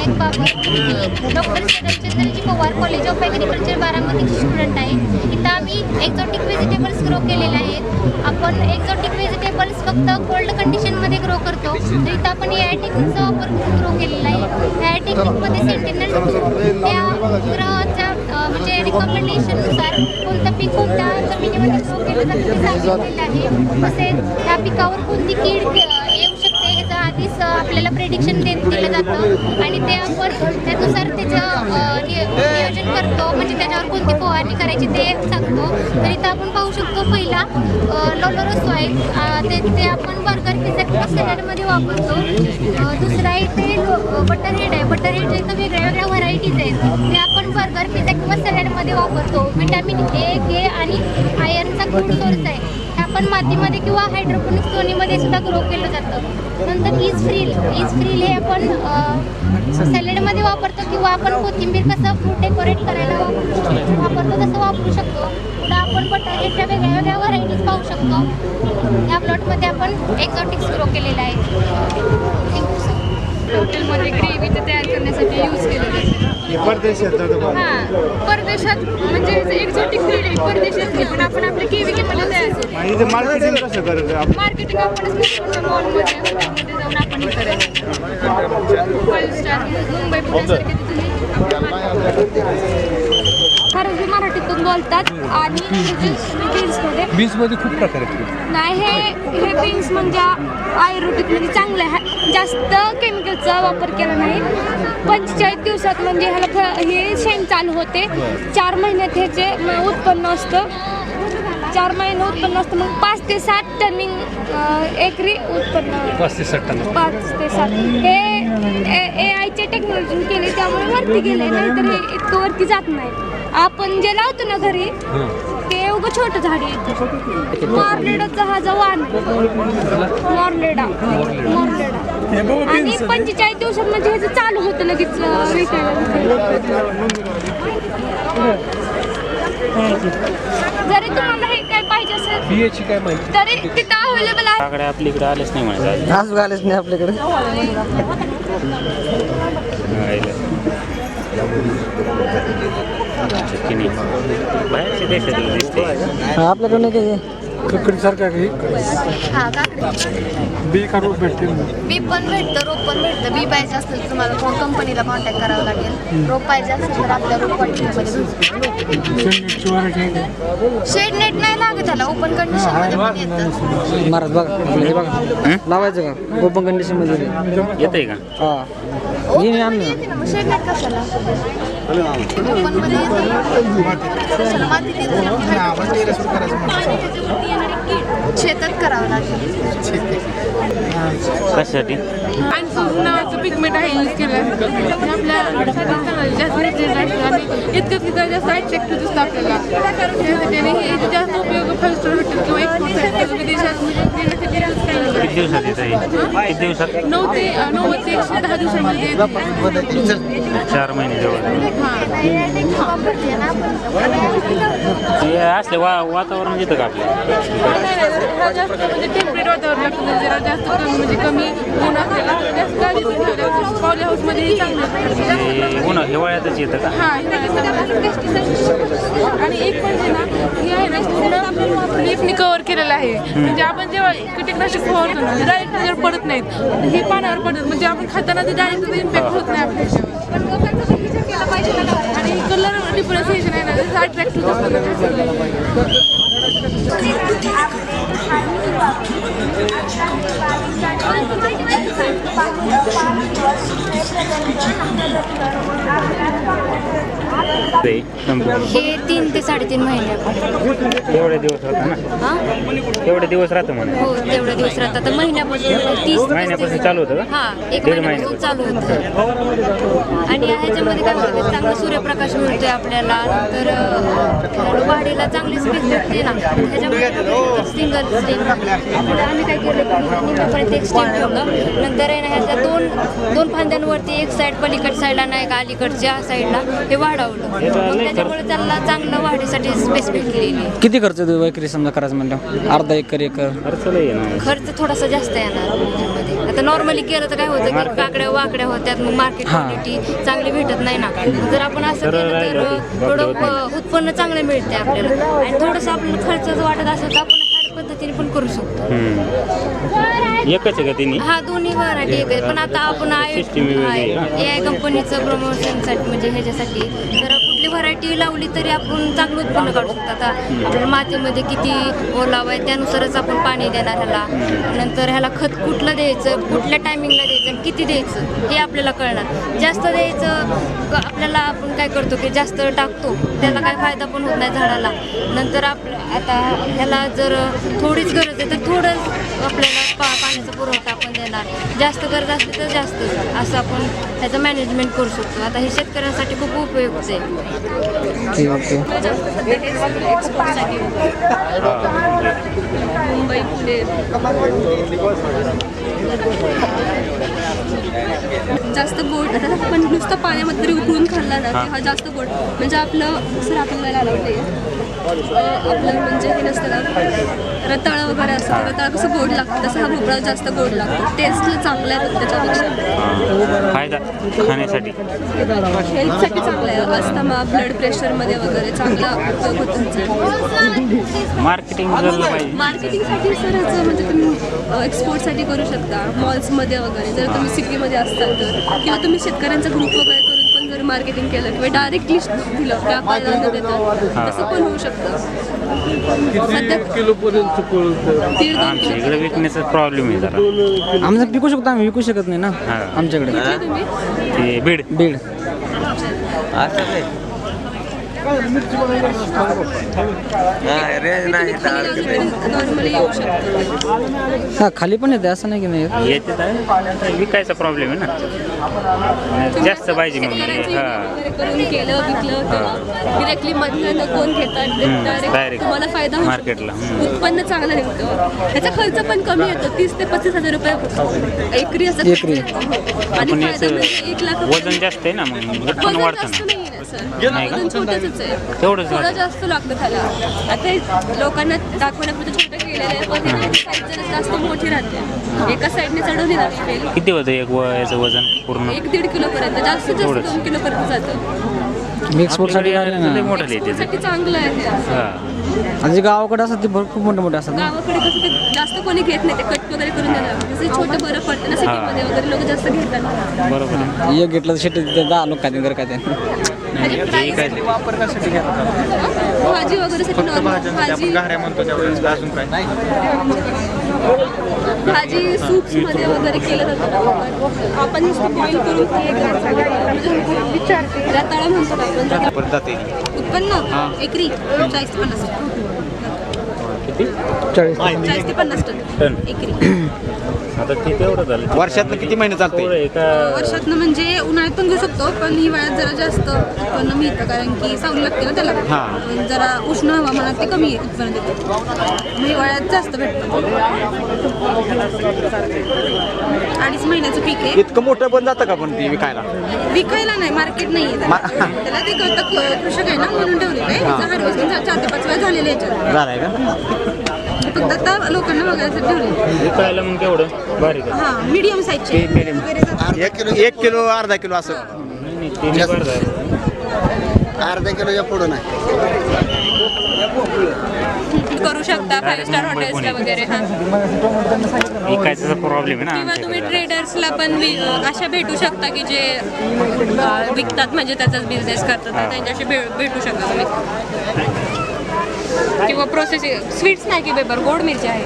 Vinayak Babar doctor Sharadchandraji Pawar college of agriculture बारामतीची student आहे इथं आम्ही एक्झॉटिक व्हेजिटेबल्स ग्रो केलेले आहेत. आपण एक्झॉटिक व्हेजिटेबल्स फक्त कोल्ड कंडिशनमध्ये ग्रो करतो. तर इथं आपण ए आय टेक्निकचा वापर ग्रो केलेला आहे. ए आय टेक्निकमध्ये सेंटिनल त्या ग्रहाच्या म्हणजे रिकमेंडेशननुसार कोणतं पीक कोणत्या जमिनीमध्ये ग्रो केलं जातं ते सांगितलेलं आहे. तसेच त्या पिकावर कोणती कीड येऊ शकते आधीच आपल्याला प्रेडिक्शन दिलं जातं. आणि ते आपण त्यानुसार त्याचं नियोजन करतो. म्हणजे त्याच्यावर कोणती फवारणी करायची ते सांगतो. तर इथं आपण पाहू शकतो पहिला लोलोरस आहे ते ते आपण बर्गर पिझ्झा सॅलडमध्ये वापरतो. दुसरा इथे बटर हेड आहे. बटर हेड इथं वेगळ्या वेगळ्या व्हरायटीज आहेत ते आपण बर्गर पिझ्झा किंवा सॅलडमध्ये वापरतो. विटॅमिन ए के आणि आयर्नचा गुड सोर्स आहे. आपण मातीमध्ये किंवा हायड्रोपोनिक सोनीमध्ये सुद्धा ग्रो केलं जातं. नंतर ईज फ्रील ईज फ्रील हे आपण सॅलेडमध्ये वापरतो किंवा आपण कोथिंबीर कसं फ्रूट डेकोरेट करायला वापरतो वापरतो तसं वापरू शकतो. पुढं आपण बटाट्याच्या वेगळ्या वेगळ्या व्हरायटीज पाहू शकतो. या प्लॉटमध्ये आपण एक्झॉटिक्स ग्रो केलेलं आहे. हॉटेलमध्ये ग्रेव्ही तर तयार करण्यासाठी यूज केलं जातं. हे परदेशात जातं. हां परदेशात म्हणजे एक्झॉटिक फील्ड आहे परदेशात पण आपण आपल्या केवी केमध्ये तयार करू आणि इथे मार्केटिंग कसं करायचं आपण? मार्केटिंग आपणच मॉलमध्ये हॉटेलमध्ये जाऊन आपण हे करायचं. फाईव्ह स्टार मुंबई पुण्यासारखे खरंच मराठीतून बोलतात आणि बीन्समध्ये बीन्समध्ये खूप प्रकार आहेत. नाही हे हे बीन्स म्हणजे आयुर्वेदिक म्हणजे चांगलं आहे. जास्त केमिकलचा वापर केला नाही. पंचेचाळीस दिवसात म्हणजे ह्याला फ- हे शेंग चालू होते. चार महिन्यात ह्याचे म- उत्पन्न असतं. चार महिने उत्पन्न असतं. मग पाच ते सात टनिंग एकरी उत्पन्न पाच ते साठ टन. पाच ते सात. हे ए आयच्या टेक्नॉलॉजी केले त्यामुळे वरती गेले नाहीतर हे इतकं वरती जात नाही. आपण जे लावतो ना घरी ते उगं छोटं झाड येतं मॉर्लेडाचा हा जो वाण मॉर्लेडा आणि पंचेचाळीस दिवसात म्हणजे ह्याचं चालू होतं लगेच जरी तुम्हाला हे काय पाहिजे असेल बियाची काय माहिती? तरी तिथं अवेलेबल आहे. आकडे आपल्या इकडे आलेच नाही म्हणायचं घास घालच नाही आपल्याकडे. नाही दिसते. आपल्याकडे नाही काही ककडीसारखं आहे हा? काकडी. बी काढून भेटते बी पण भेटतं रोप पण भेटतं. बी पाहिजे असेल तर तुम्हाला कोण कंपनीला कॉन्टॅक्ट करावं लागेल. रोप पाहिजे असेल तर आपल्या रोप क्वालिटीमध्ये शेड नेट नाही लागत त्याला. ओपन पण येतं. महाराज बघा. हे बघा. लावायचं का? ओपन कंडिशनमध्ये. येतंय का? हा. मी आणलं येते ना शेड नेट कशाला? शेतात करावं लागेल कशासाठी? आणि नावाचं पिगमेंट आहे यूज केलं म्हणजे आपल्या जास्त आणि इतकं तिथं जास्त अट्रॅक्टिव्ह दिसतं आपल्याला. हे जास्त उपयोग फर्स्ट किंवा एक्सपोर्ट विदेशात म्हणजे किती दिवसात येत आहे किती दिवसात? नऊ ते नव्वद ते एकशे दहा दिवसामध्ये. चार महिने जवळ. हां. हे असले वा वातावरण येतं का आपल्या जास्त म्हणजे टेम्परेट वातावरण लागतं जरा जास्त कमी म्हणजे कमी ऊन असलेला तर जास्त गाडी पण ठेवल्या पॉली हाऊसमध्ये चांगलं हे उन्हा हिवाळ्यातच येतं का? हा आणि एक म्हणजे ना हे आहे ना पूर्ण लिफनी कव्हर केलेलं आहे. म्हणजे आपण जेव्हा कीटकनाशक फवारतो ना डायरेक्ट त्याच्यावर पडत नाहीत. हे पाण्यावर पडत म्हणजे आपण खाताना ते डायरेक्ट इम्पॅक्ट होत नाही आपल्या. आणि कलर डिफरन्सिएशन आहे ना त्याचं Thank you. हे तीन ते साडेतीन महिने. एवढे दिवस राहतं ना? हा? एवढे दिवस राहतं म्हणा. हो तेवढे दिवस राहतात. तर महिन्यापासून तीस महिन्यापासून चालू होतं हा एक महिन्यापासून चालू होतं. आणि ह्याच्यामध्ये काय होतं चांगला सूर्यप्रकाश मिळतोय आपल्याला. तर वाढीला चांगली स्पीड भेटते ना. ह्याच्यामध्ये सिंगल स्टेम आम्ही काय केलं निम्म्यापर्यंत एक स्टेप ठेवलं. नंतर आहे ना ह्याच्या दोन दोन फांद्यांवरती एक साईड पलीकड साईडला नाही का अलीकडच्या साईडला हे मग त्याच्यामुळे त्याला चांगलं वाढीसाठी स्पेस भेटलेली किती खर्च येतो वैकरी समजा करायचं म्हणलं अर्धा एकर एकर? खर्च खर्च थोडासा जास्त येणार त्याच्यामध्ये. आता नॉर्मली केलं तर काय होतं की काकड्या वाकड्या होत्यात मग मार्केट हां. क्वालिटी चांगली भेटत नाही ना. जर आपण असं केलं तर थोडं उत्पन्न चांगलं मिळते आपल्याला. आणि थोडंसं आपल्याला खर्च जर वाटत असेल तर आपण पद्धतीने पण करू शकतो. हम्म. एकच आहे का तिन्ही? हा दोन्ही व्हरायटी एक आहे पण आता आपण System वेगळी आहे. आय कंपनीचं प्रमोशनसाठी म्हणजे ह्याच्यासाठी जर कुठली व्हरायटी लावली तरी आपण चांगलं उत्पन्न काढू शकतो. आता आपल्याला मातीमध्ये किती ओलावा आहे त्यानुसारच आपण पाणी देणार ह्याला. नंतर ह्याला खत कुठलं द्यायचं कुठल्या टायमिंगला द्यायचं आणि किती द्यायचं हे आपल्याला कळणार. जास्त द्यायचं क- आपल्याला आपण काय करतो की जास्त टाकतो त्याला काय फायदा पण होत नाही झाडाला. नंतर आप आता ह्याला जर थोडीच गरज आहे तर थोडंच आपल्याला पा पाण्याचा पुरवठा आपण देणार. जास्त गरज असली तर जास्त असं आपण त्याचं मॅनेजमेंट करू शकतो. आता हे शेतकऱ्यांसाठी खूप उपयुक्त आहे. मुंबई पुणे जास्त गोड आता आपण नुसतं पाण्यामध्ये जरी उकळून खाल्ला ना हा. जास्त गोड म्हणजे आपलं सर आपल्याला अलाउड आपलं म्हणजे हे नसतं ना रताळं वगैरे असतं रताळं कसं गोड लागतं तसं हा भोपळा जास्त गोड लागतो. टेस्टला चांगला आहे त्याच्यापेक्षा. हा. फायदा खाण्यासाठी. हेल्थसाठी चांगलं आहे. अस्थमा ब्लड प्रेशरमध्ये वगैरे चांगला उपयोग होतो. मार्केटिंग झालं पाहिजे. मार्केटिंगसाठी सर ह्याचं म्हणजे तुम्ही एक्सपोर्टसाठी करू शकता. मॉल्समध्ये वगैरे जर तुम्ही सिटीमध्ये असताल तर किंवा तुम्ही शेतकऱ्यांचा ग्रुप वगैरे जर मार्केटिंग केलं किंवा डायरेक्टली दिलं व्यापाऱ्यांना न देता तसं पण होऊ शकतं. सध्या किलोपर्यंत पळतं? दीड दोन आमच्या इकडे विकण्याचा प्रॉब्लेम आहे जरा. आमचं पिकू शकतो आम्ही विकू शकत नाही ना हां. आमच्याकडे. किलो तुम्ही? ते बीड. बीड. नॉर्मली येऊ शकतो हा खाली पण येते असं नाही की नाही येत. येते तर विकायचा प्रॉब्लेम आहे ना जास्त पाहिजे मग शेतकऱ्यांचं हा वगैरे करून केलं विकलं डिरेक्टली कोण घेतात डायरेक्ट direct. तुम्हाला फायदा होऊ शकतो. मार्केटला, हम्म. उत्पन्न चांगलं निघतं त्याचा खर्च पण कमी येतो तीस ते पस्तीस हजार रुपये एकरी असं एकरी. आणि फायदा म्हणजे एक लाख वजन जास्त आहे ना मग उत्पन्न वजन वाढतं जास्त ना नाही आहे ना सर. नाही का? वजन छोटंच आहे. तेवढंच थोडं लागतं. जास्त लागतं त्याला आता हे लोकांना दाखवण्यापुरतं छोटं केलेलं आहे पण हे ना साईज जरा जास्त मोठी राहते. एका साईडने चढवली किती होतं एक व- याचं वजन पूर्ण? एक दीड किलो पर्यंत जास्तीत जास्त. दोन किलो पर्यंत जातं लय मोठं साठी चांगलं आहे. हा. आणि जे गावाकडे असतात ते भरपूर मोठे मोठे असतात ना? गावाकडे कसं ते जास्त कोणी घेत नाही ते कट वगैरे करून देणार. छोटं बरं पडतं ना सिटीमध्ये वगैरे लोक जास्त घेतात बरोबर आहे. एक घेतलं तर शेट दहा लोक काय घर काय ते? भाजी वगैरे साठी normal भाजी. भाजी सूप्समध्ये वगैरे केलं जातं. आपण नुसतं बॉईल करून ते एक म्हणजे रताळा म्हणतो ना आपण. उत्पन्न? एकरी. चाळीस ते पन्नास किती? चाळीस चाळीस ते पन्नास टन. एकरी. आता ते तेवढं झालं. वर्षातनं किती महिने चालते थोडं एका वर्षातनं म्हणजे उन्हाळ्यात पण घेऊ शकतो पण हिवाळ्यात जरा जास्त उत्पन्न मिळतं कारण की सावली लागते ना त्याला. जरा उष्ण हवामानात ते कमी उत्पन्न देतं. मग हिवाळ्यात जास्त भेटतं. अडीच महिन्याचं पीक आहे. इतकं मोठं पण जातं का पण ती विकायला? विकायला नाही मार्केट नाही आहे त्याला. त्याला ते कळतं कृषक आहे ना म्हणून ठेवलेलं आहे. हार्वेस्टिंग चार ते पाच वेळा झालेलं आहे याच्यात. झालंय का? फक्त आता लोकांना बघायचं ठेवले विकायला मग केवढं बारीक आहे. हां मीडियम साईजचे वगैरे जातात. एक किलो एक किलो अर्धा किलो असं. नाही नाही ते नाही किलोच्या पुढं नाही. करू शकता फाईव्ह स्टार हॉटेल्सला. वगैरे हां. विकायचा प्रॉब्लेम आहे ना? किंवा आमच्या तुम्ही. ट्रेडर्सला पण वि- अशा भेटू शकता की जे अ, विकतात म्हणजे त्याचाच बिझनेस करतात तर त्यांच्याशी भे भेटू शकता तुम्ही. किंवा प्रोसेसिंग स्वीट्स नाही की पेपर गोड मिरची आहे.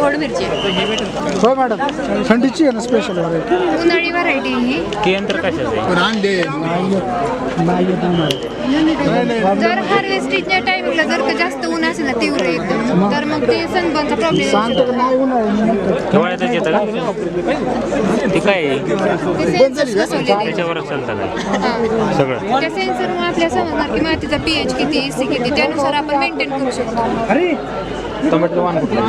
गोड मिरची आहे. हो मॅडम थंडीची आहे ना स्पेशल उन्हाळी व्हरायटी ही. केंद्र कशाचं आहे? जर हार्वेस्टिंगच्या टायमिंगला जर का जास्त ऊन असेल ना तीव्र एकदम. तर मग ते सनबर्नचा प्रॉब्लेम काय आहे? ते सेन्सर्स बसवलेले त्याच्यावरच चालतं का? सगळं. त्या सेन्सरमुळे आपल्याला समजणार की मातीचा पीएच किती सी किती त्यानुसार आपण मेंटेन करू शकतो. टोमॅटो वाण कुठलं?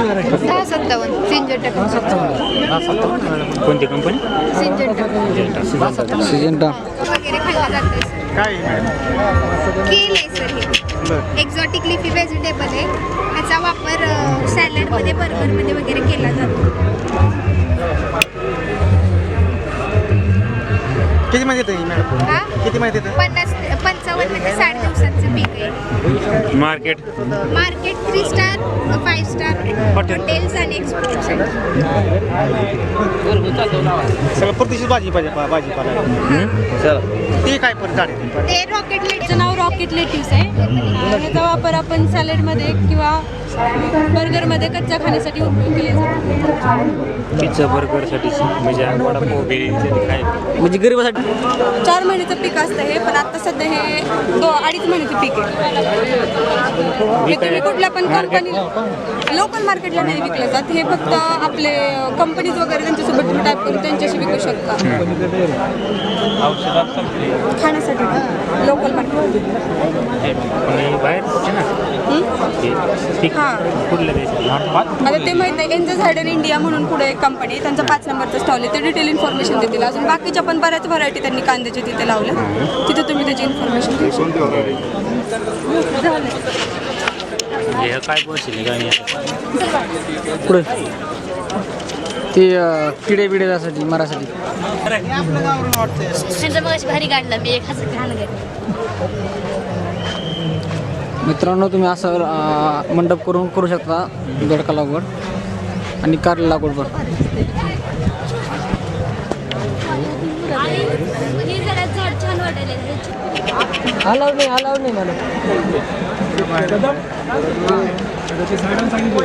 दहा सत्तावन्न सिंजर कोणती कंपनी सिंजर सिजंटा वगैरे खाल्लं जातं सर काय? केल आहे सर हे एक्झॉटिक लिफी व्हेजिटेबल आहे. ह्याचा वापर सॅलडमध्ये बर्गरमध्ये वगैरे केला जातो. किती माहिती येतं मॅडम? हा? किती माहिती येतं पन्नास पंचावन्न ते साठ दिवसांचं पीक आहे. Market? Market three star five star hotels आणि एक्सपोर्ट्स आहे सगळं प्रतिष्ठित भाजी पाहिजे भाजीपाला. चला ते काय पण आहे ते रॉकेट त्याचं नाव रॉकेट लेटिव्स आहे. अं, ह्याचा वापर आपण सॅलडमध्ये किंवा बर्गरमध्ये कच्च्या खाण्यासाठी उपयोग केला जातो. पिझ्झा बर्गरसाठी म्हणजे वडापाव बिर्याणीसाठी काय म्हणजे गरिबासाठी चार महिन्याचं पीक असतं हे पण आता सध्या हे दो हो, अडीच महिन्याचं पीक आहे. हे तुम्ही कुठल्या पण कंपनी लोकल मार्केटला नाही विकलं जात. हे फक्त आपले कंपनीज वगैरे त्यांच्यासोबत तुम्ही टाईप करून त्यांच्याशी विकू शकता. खाण्यासाठी लोकल मार्केट हां. आता ते माहीत नाही. एनजस हायडर इंडिया म्हणून पुढे एक कंपनी त्यांचा पाच नंबरचा स्टॉल आहे. ते डिटेल इन्फॉर्मेशन देतील. अजून बाकीच्या पण बऱ्याच व्हरायटी त्यांनी कांद्याचे तिथे लावल्या तिथे तुम्ही त्याची हे काय बसेल गाणी पुढे. ते किडे बिडे त्यासाठी मारासाठी. त्यांचा मग भारी काढला मी एक हजार घाण मित्रांनो तुम्ही असं मंडप करून करू शकता दोडका लागवड. आणि कारला लागवड पण हे जरा झाड नाही वाटायला अलाउड नाही मला. नाही सांगितलं